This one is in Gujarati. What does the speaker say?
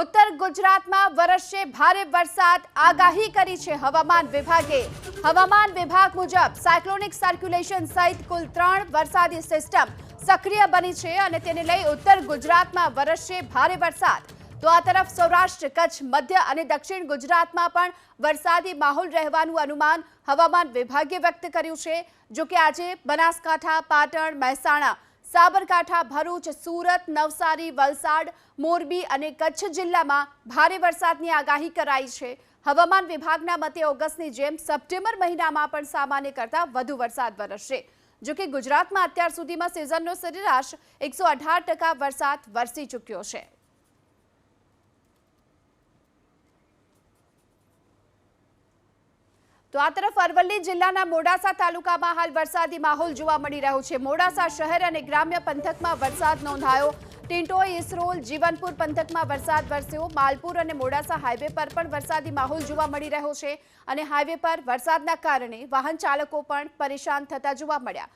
ઉત્તર ગુજરાતમાં વરસશે ભારે વરસાદ. આગાહી કરી છે હવામાન વિભાગે. હવામાન વિભાગ મુજબ સાયક્લોનિક સર્ક્યુલેશન સહિત કુલ ત્રણ વરસાદી સિસ્ટમ સક્રિય બની છે અને તેને લઈ ઉત્તર ગુજરાતમાં વરસશે ભારે વરસાદ. તો આ તરફ સૌરાષ્ટ્ર, કચ્છ, મધ્ય અને દક્ષિણ ગુજરાતમાં પણ વરસાદી માહોલ રહેવાનું અનુમાન હવામાન વિભાગે વ્યક્ત કર્યું છે. જો કે આજે બનાસકાંઠા, પાટણ, મહેસાણા સાબરકાંઠા, ભરૂચ, સુરત, નવસારી, વલસાડ, મોરબી અને કચ્છ જિલ્લામાં ભારે વરસાદની આગાહી કરાઈ છે. હવામાન વિભાગના મતે ઓગસ્ટની જેમ સપ્ટેમ્બર મહિનામાં પણ સામાન્ય કરતાં વધુ વરસાદ વરસશે. જો કે ગુજરાતમાં અત્યાર સુધીમાં સિઝનનો સરેરાશ એકસો વરસાદ વરસી ચૂક્યો છે. તો આ તરફ અરવલ્લી જિલ્લાના મોડાસા તાલુકામાં હાલ વરસાદી માહોલ જોવા મળી રહ્યો છે. મોડાસા શહેર અને ગ્રામ્ય પંથકમાં વરસાદ નોંધાયો. ટિન્ટોઈ ઇસરોલ જીવનપુર પંથકમાં વરસાદ વરસ્યો. માલપુર અને મોડાસા હાઈવે પર પણ વરસાદી માહોલ જોવા મળી રહ્યો છે અને હાઈવે પર વરસાદના કારણે વાહન ચાલકો પણ પરેશાન થતા જોવા મળ્યા.